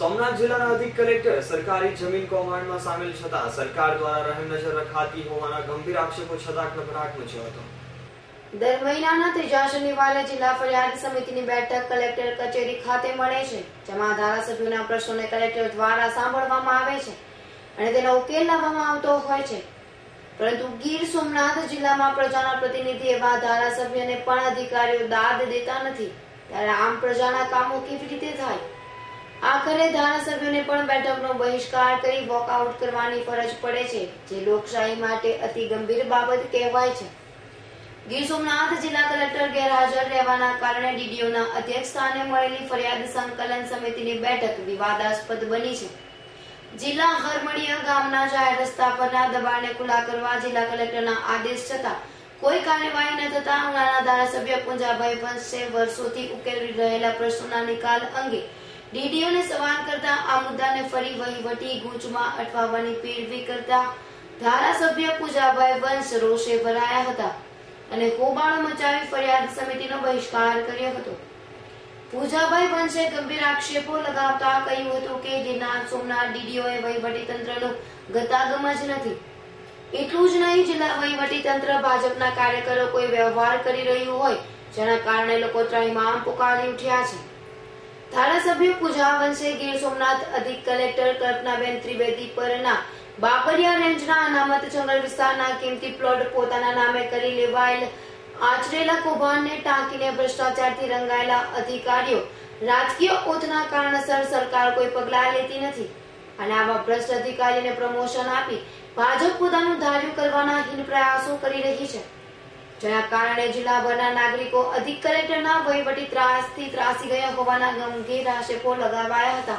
સોમનાથ જિલ્લાના અધિક કલેક્ટર સરકારી જમીન કૌભાંડમાં સામેલ છતાં સરકાર દ્વારા રહેમ નજર રખાતી હોવાના ગંભીર આક્ષેપો છતાં ગભરાટ મચ્યો હતો. દર મહિનાના ત્રીજા શનિવારે જિલ્લા ફરિયાદ સમિતિની બેઠક કલેક્ટર કચેરી ખાતે મળે છે, જેમાં ધારાસભ્યોના પ્રશ્નોને કલેક્ટર દ્વારા સાંભળવામાં આવે છે અને તેનો ઉકેલ લાવવામાં આવતો હોય છે. પરંતુ ગીર સોમનાથ જિલ્લામાં પ્રજાના પ્રતિનિધિ એવા ધારાસભ્યને પણ અધિકારીઓ દાદ દેતા નથી. ત્યારે આમ પ્રજાના કામો કેવી રીતે થાય? આખરે ધારાસભ્યોને પણ બેઠકનો બહિષ્કાર કરી વોકઆઉટ કરવાની ફરજ પડે છે, જે લોકશાહી માટે અતિ ગંભીર બાબત કહેવાય છે. ગીર સોમનાથ જિલ્લા કલેક્ટર ગેરહાજર રહેવાના કારણે ડીડીઓના અધ્યક્ષ સ્થાને મળેલી ફરિયાદ સંકલન સમિતિની બેઠક વિવાદાસ્પદ બની છે. જિલ્લા હરમડીયા ગામના જાહેર રસ્તા પરના દબાણને ખુલ્લા કરવા જિલ્લા કલેક્ટરના આદેશ છતાં કોઈ કાર્યવાહી ન થતા ઉનાળાના ધારાસભ્ય પુંજાભાઈ વંશે વર્ષોથી ઉકેલી રહેલા પ્રશ્નોના નિકાલ અંગે ડીડીઓને સવાલ કરતા આ મુદ્દાને ફરી વહીવટી ગૂંચમાં અટવાવવાની પેરવી કરતા ધારાસભ્ય પૂજાભાઈ વંશ રોષે ભરાયા હતા અને હોબાળો મચાવી ફરિયાદ સમિતિનો બહિષ્કાર કર્યો હતો. પૂજાભાઈ વંશે ગંભીર આક્ષેપો લગાવતા કહ્યું હતું કે ગિરનાર સોમનાથ ડીડીઓએ વહીવટી તંત્રનું ગતાગમ જ નથી. એટલું જ નહીં, જિલ્લા વહીવટી તંત્ર ભાજપના કાર્યકરો કોઈ વ્યવહાર કરી રહ્યું હોય, જેના કારણે લોકો ત્રાહિમામ પુકારી ઉઠ્યા છે. ધારાસભ્ય પૂજા વંશે ગીર સોમનાથ અધિક કલેક્ટર કલ્પનાબેન ત્રિવેદી પરના બાબરિયા રેન્જના અનામત જંગલ વિસ્તારના કિંમતી પ્લોટ પોતાના નામે કરી લેવાયેલ. આચરેલા કૌભાંડને ટાંકીને ભ્રષ્ટાચારથી રંગાયેલા અધિકારીઓ રાજકીય ઓથના કારણસર સરકાર કોઈ પગલાં લેતી નથી. અને આવા ભ્રષ્ટ અધિકારીને પ્રમોશન આપી ભાજપ પોતાનું ધાર્યું કરવાના હિન પ્રયાસો કરી રહી છે. જેના કારણે જિલ્લાભરના નાગરિકો અધિક કલેક્ટરના વહીવટી ત્રાસથી ત્રાસી ગયા હોવાના ગંભીર આક્ષેપો લગાવાયા હતા.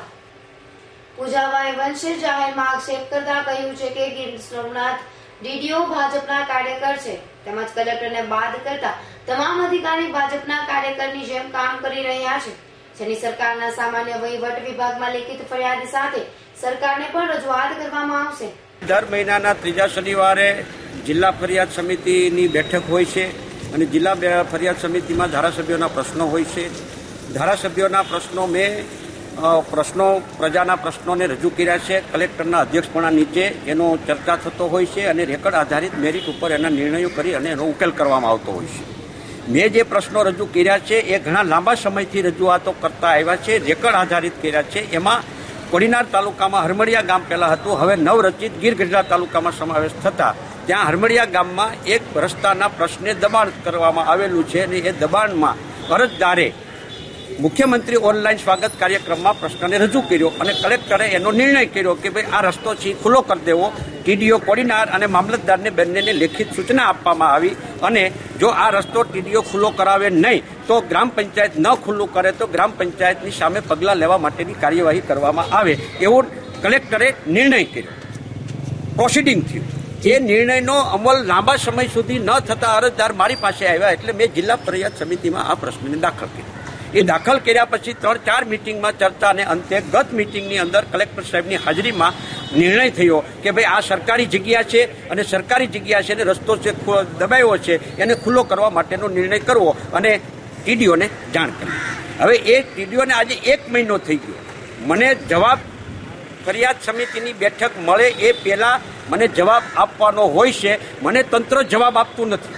પૂજાભાઈ વંશે જાહેરમાં આક્ષેપ કરતા કહ્યું છે કે ગીર સોમનાથ ડીડીઓ ભાજપના કાર્યકર છે. તેમજ કલેક્ટરને બાદ કરતા તમામ અધિકારી ભાજપના કાર્યકરની જેમ કામ કરી રહ્યા છે. જેની સરકારના સામાન્ય વહીવટ વિભાગમાં લેખિત ફરિયાદ સાથે સરકારને પણ રજૂઆત કરવામાં આવશે. દર મહિનાના ત્રીજા શનિવારે જિલ્લા ફરિયાદ સમિતિની બેઠક હોય છે અને જિલ્લા ફરિયાદ સમિતિમાં ધારાસભ્યોના પ્રશ્નો હોય છે. ધારાસભ્યોના પ્રશ્નો મેં પ્રશ્નો, પ્રજાના પ્રશ્નોને રજૂ કર્યા છે. કલેક્ટરના અધ્યક્ષપણા નીચે એનો ચર્ચા થતો હોય છે અને રેકર્ડ આધારિત મેરિટ ઉપર એના નિર્ણયો કરી અને એનો ઉકેલ કરવામાં આવતો હોય છે. મેં જે પ્રશ્નો રજૂ કર્યા છે એ ઘણા લાંબા સમયથી રજૂઆતો કરતા આવ્યા છે, રેકર્ડ આધારિત કર્યા છે. એમાં કોડીનાર તાલુકામાં હરમડિયા ગામ પહેલાં હતું. હવે નવરચિત ગીર ગઢડા તાલુકામાં સમાવેશ થતાં. ત્યાં હરમડિયા ગામમાં એક રસ્તાના પ્રશ્ને દબાણ કરવામાં આવેલું છે અને એ દબાણમાં અરજદારે મુખ્યમંત્રી ઓનલાઈન સ્વાગત કાર્યક્રમમાં પ્રશ્નને રજૂ કર્યો અને કલેક્ટરે એનો નિર્ણય કર્યો કે ભાઈ આ રસ્તો છે ખુલ્લો કરી દેવો. ટીડીઓ કોડીનાર અને મામલતદારને બંનેને લેખિત સૂચના આપવામાં આવી અને જો આ રસ્તો ટીડીઓ ખુલ્લો કરાવે નહીં, તો ગ્રામ પંચાયત ન ખુલ્લું કરે, તો ગ્રામ પંચાયતની સામે પગલાં લેવા માટેની કાર્યવાહી કરવામાં આવે એવો કલેક્ટરે નિર્ણય કર્યો. પ્રોસિડિંગ થયું. એ નિર્ણયનો અમલ લાંબા સમય સુધી ન થતા અરજદાર મારી પાસે આવ્યા એટલે મેં જિલ્લા ફરિયાદ સમિતિમાં આ પ્રશ્નને દાખલ કર્યો. એ દાખલ કર્યા પછી ત્રણ ચાર મિટિંગમાં ચર્ચા અને અંતે ગત મિટિંગની અંદર કલેક્ટર સાહેબની હાજરીમાં નિર્ણય થયો કે ભાઈ આ સરકારી જગ્યા છે અને સરકારી જગ્યા છે અને રસ્તો છે દબાયો છે, એને ખુલ્લો કરવા માટેનો નિર્ણય કરવો અને ટીડીઓને જાણ કરવી. હવે એ ટીડીઓને આજે એક મહિનો થઈ ગયો. મને જવાબ ફરિયાદ સમિતિની બેઠક મળે એ પહેલાં મને જવાબ આપવાનો હોય છે. મને તંત્ર જવાબ આપતું નથી.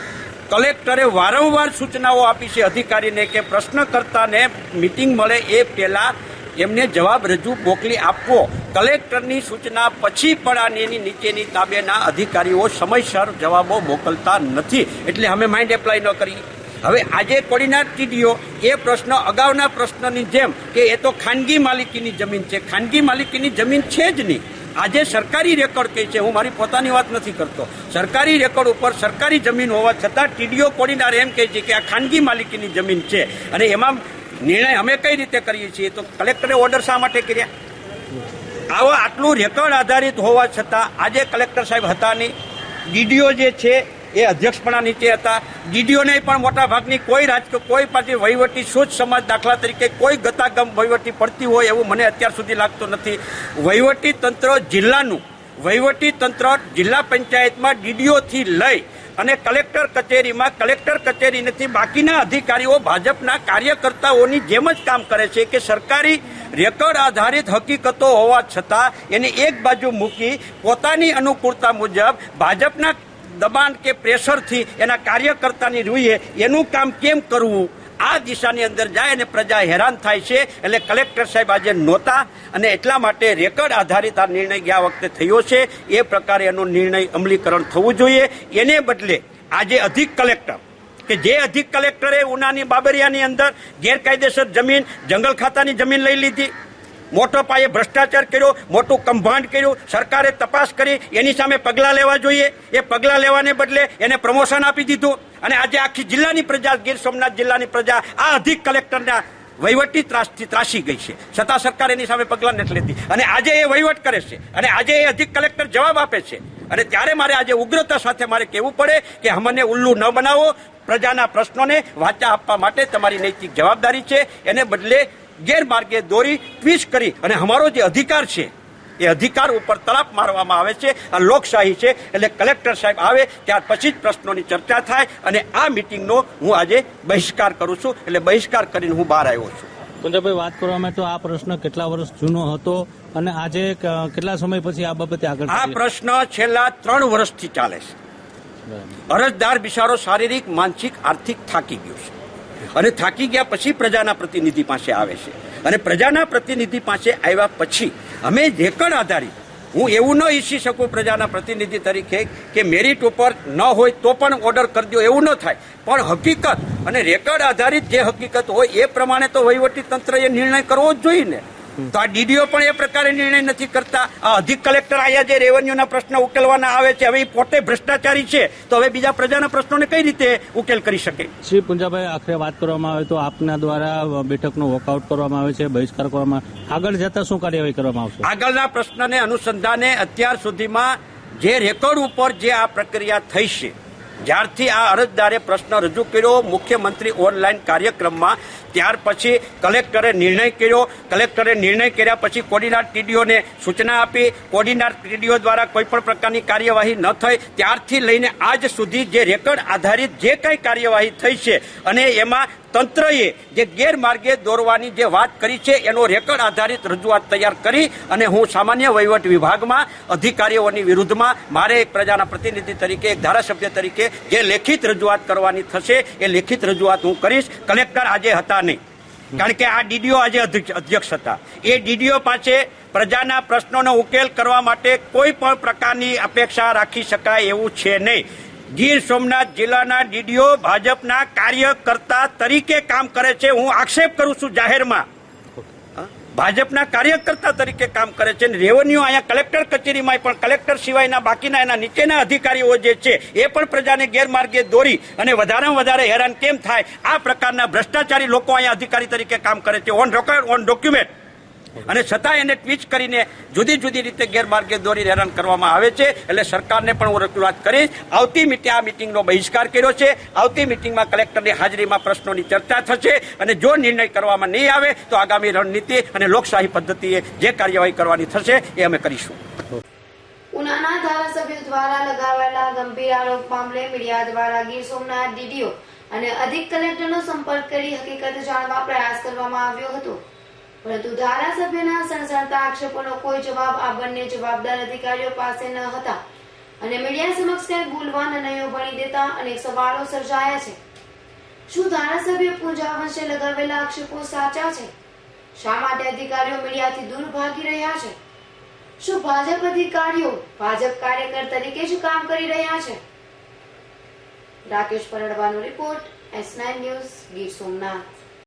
કલેક્ટરે વારંવાર સૂચનાઓ આપી છે અધિકારીને કે પ્રશ્નકર્તાને મિટિંગ મળે એ પહેલા એમને જવાબ રજૂ મોકલી આપવો. કલેક્ટરની સૂચના પછી પણ એની નીચેની તાબેના અધિકારીઓ સમયસર જવાબો મોકલતા નથી. એટલે અમે માઇન્ડ એપ્લાય ન કરી. હવે આજે કોડીનાર ટીડીઓ એ પ્રશ્ન, અગાઉના પ્રશ્નની જેમ કે એ તો ખાનગી માલિકીની જમીન છે. ખાનગી માલિકીની જમીન છે જ નહીં. આજે સરકારી રેકોર્ડ કહે છે? હું મારી પોતાની વાત નથી કરતો. સરકારી રેકોર્ડ ઉપર સરકારી જમીન હોવા છતાં ટીડીઓ કોડીનાર એમ કહે છે કે આ ખાનગી માલિકીની જમીન છે. અને એમાં નિર્ણય અમે કઈ રીતે કરીએ છીએ? તો કલેક્ટરે ઓર્ડર શા માટે કર્યા? આવો આટલું રેકોર્ડ આધારિત હોવા છતાં આજે કલેક્ટર સાહેબ હતા નહીં. ડીડીઓ જે છે એ અધ્યક્ષપણા નીચે હતા. ડીડીઓને પણ મોટાભાગની કોઈ રાજકીય કોઈ પાર્ટી વહીવટી સોચ સમાજ દાખલા તરીકે કોઈ ગતાગમ વહીવટી પડતી હોય એવું મને અત્યાર સુધી લાગતું નથી. વહીવટી તંત્ર જિલ્લાનું, વહીવટી તંત્ર જિલ્લા પંચાયતમાં ડીડીઓથી લઈ અને કલેક્ટર કચેરીમાં, કલેક્ટર કચેરી નથી બાકીના અધિકારીઓ ભાજપના કાર્યકર્તાઓની જેમ જ કામ કરે છે કે સરકારી રેકોર્ડ આધારિત હકીકતો હોવા છતાં એની એક બાજુ મૂકી પોતાની અનુકૂળતા મુજબ ભાજપના દબાણ કે પ્રેશરથી એના કાર્યકર્તાની રૂઈએ એનું કામ કેમ કરવું? આ દિશાની અંદર જાય અને પ્રજા હેરાન થાય છે. એટલે કલેક્ટર સાહેબ આજે નહોતા અને એટલા માટે રેકર્ડ આધારિત આ નિર્ણય ગયા વખતે થયો છે. એ પ્રકારે એનો નિર્ણય અમલીકરણ થવું જોઈએ. એને બદલે આજે અધિક કલેક્ટર, કે જે અધિક કલેક્ટરે ઉનાની બાબરિયાની અંદર ગેરકાયદેસર જમીન, જંગલ ખાતાની જમીન લઈ લીધી. મોટો પાયે ભ્રષ્ટાચાર કર્યો, મોટું કંભાંડ કર્યું. સરકારે તપાસ કરી, એની સામે પગલાં લેવા જોઈએ. એ પગલાં લેવાને બદલે એને પ્રમોશન આપી દીધું. અને આજે આખી જિલ્લાની પ્રજા, ગીર સોમનાથ જિલ્લાની પ્રજા, આ અધિક કલેક્ટરના વહીવટી ત્રાસથી ત્રાસી ગઈ છે. છતાં સરકાર એની સામે પગલાં નથી લેતી. અને આજે એ વહીવટ કરે છે. અને આજે એ અધિક કલેક્ટર જવાબ આપે છે. અને ત્યારે મારે આજે ઉગ્રતા સાથે મારે કહેવું પડે કે અમને ઉલ્લુ ન બનાવો. પ્રજાના પ્રશ્નોને વાચા આપવા માટે તમારી નૈતિક જવાબદારી છે. એને બદલે ગેરમાર્ગે દોરી ટ્વીસ્ટ કરી અને અમારો જે અધિકાર છે એ અધિકાર ઉપર તલાપ મારવામાં આવે છે આ લોકશાહી છે એટલે કલેક્ટર સાહેબ આવે ત્યાર પછી જ પ્રશ્નોની ચર્ચા થાય અને આ મિટિંગનો હું આજે બહિષ્કાર કરું છું એટલે બહિષ્કાર કરીને હું બહાર આવ્યો છું. પંજાબભાઈ વાત કરવામાં તો આ પ્રશ્ન કેટલા વર્ષ જૂનો હતો અને આજે કેટલા સમય પછી આ બાબતે આગળ આ પ્રશ્ન છેલ્લા ત્રણ વર્ષથી ચાલે છે. અરજદાર બિચારો શારીરિક માનસિક આર્થિક થાકી ગયો છે. અને થાકી ગયા પછી પ્રજાના પ્રતિનિધિ પાસે આવે છે. અને પ્રજાના પ્રતિનિધિ પાસે આવ્યા પછી અમે રેકર્ડ આધારિત, હું એવું ન ઈચ્છી શકું પ્રજાના પ્રતિનિધિ તરીકે કે મેરિટ ઉપર ન હોય તો પણ ઓર્ડર કરી દો, એવું ન થાય. પણ હકીકત અને રેકર્ડ આધારિત જે હકીકત હોય એ પ્રમાણે તો વહીવટી તંત્રએ નિર્ણય કરવો જ જોઈએ ને. તો આ ડીડીઓ પણ એ પ્રકારે નિર્ણય નથી કરતા. આ અધિક કલેક્ટર આયા જે રેવન્યુના પ્રશ્ન ઉકેલવાના આવે છે હવે એ પોતે ભ્રષ્ટાચારી છે તો હવે બીજા પ્રજાના પ્રશ્નોને કઈ રીતે ઉકેલ કરી શકે? શ્રી પુંજાભાઈ આખરે વાત કરવામાં આવે તો આપના દ્વારા બેઠકનો વોકઆઉટ કરવામાં આવે છે બહિષ્કાર કરવામાં આગળ જતા શું કાર્યવાહી કરવામાં આવશે? આગળના પ્રશ્નને અનુસંધાને અત્યાર સુધીમાં જે રેકોર્ડ ઉપર જે આ પ્રક્રિયા થઈ છે જ્યારથી આ અરજદારે પ્રશ્ન રજૂ કર્યો મુખ્યમંત્રી ઓનલાઈન કાર્યક્રમમાં ત્યાર પછી કલેક્ટરે નિર્ણય કર્યો. કલેક્ટરે નિર્ણય કર્યા પછી કોડીનાર ટીડીઓને સૂચના આપી. કોડીનાર ટીડીઓ દ્વારા કોઈપણ પ્રકારની કાર્યવાહી ન થઈ. ત્યારથી લઈને આજ સુધી જે રેકર્ડ આધારિત જે કંઈ કાર્યવાહી થઈ છે અને એમાં તંત્રએ જે ગેરમાર્ગે દોરવાની જે વાત કરી છે, એનો રેકોર્ડ આધારિત રજૂઆત તૈયાર કરી અને હું સામાન્ય વહીવટ વિભાગમાં, અધિકારીઓની વિરુદ્ધમાં, મારે એક પ્રજાના પ્રતિનિધિ તરીકે, એક ધારાસભ્ય તરીકે જે લેખિત રજૂઆત કરવાની થશે, એ લેખિત રજૂઆત હું કરીશ. કલેક્ટર આજે હતા નહીં. કારણ કે આ ડીડીઓ આજે અધ્યક્ષ હતા. એ ડીડીઓ પાસે પ્રજાના પ્રશ્નોનો ઉકેલ કરવા માટે કોઈ પણ પ્રકારની અપેક્ષા રાખી શકાય એવું છે નહીં. ગીર સોમનાથ જિલ્લાના ડીડીઓ ભાજપના કાર્યકર્તા તરીકે કામ કરે છે. હું આક્ષેપ કરું છું જાહેરમાં. ભાજપના કાર્યકર્તા તરીકે કામ કરે છે રેવન્યુ અહીંયા કલેક્ટર કચેરીમાં પણ કલેક્ટર સિવાયના બાકીના એના નીચેના અધિકારીઓ જે છે, એ પણ પ્રજાને ગેરમાર્ગે દોરી અને વધારેમાં વધારે હેરાન કેમ થાય? આ પ્રકારના ભ્રષ્ટાચારી લોકો અહીંયા અધિકારી તરીકે કામ કરે છે. ઓન રેકોર્ડ ઓન ડોક્યુમેન્ટ અને છતાં એને ટ્વીચ કરીને જુદી જુદી રીતે ગેરમાર્ગે દોરી હેરાન કરવામાં આવે છે. એટલે સરકારને પણ હું રજૂઆત કરીશ. આવતી મીટિંગ, આ મિટિંગનો બહિષ્કાર કર્યો છે. આવતી મિટિંગમાં કલેક્ટરની હાજરીમાં પ્રશ્નોની ચર્ચા થશે અને જો નિર્ણય કરવામાં નહીં આવે તો આગામી રણનીતિ અને લોકશાહી પદ્ધતિએ જે કાર્યવાહી કરવાની થશે એ અમે કરીશું. ઉનાના ધારાસભ્ય દ્વારા લગાવેલા ગંભીર આરોપ મામલે મીડિયા દ્વારા ગીર સોમનાથ ડીડીઓ અને અધિક કલેક્ટરનો સંપર્ક કરી હકીકત જાણવા પ્રયાસ કરવામાં આવ્યો હતો. પરંતુ ધારાસભ્યના સણસણતા આક્ષેપોનો કોઈ જવાબ આ બંને જવાબદાર અધિકારીઓ પાસે ન હતા. અને મીડિયા સમક્ષ કંઈ બોલવા નયો ભણી દેતા અનેક સવાલો સર્જાયા છે. શું ધારાસભ્ય પૂંજા વંશે લગાવેલા આક્ષેપો સાચા છે? શા માટે અધિકારીઓ મીડિયાથી દૂર ભાગી રહ્યા છે? શું ભાજપ અધિકારીઓ ભાજપ કાર્યકર તરીકે જ કામ કરી રહ્યા છે? Rakesh પરડવાનો report, S nine news, Gir Somnath.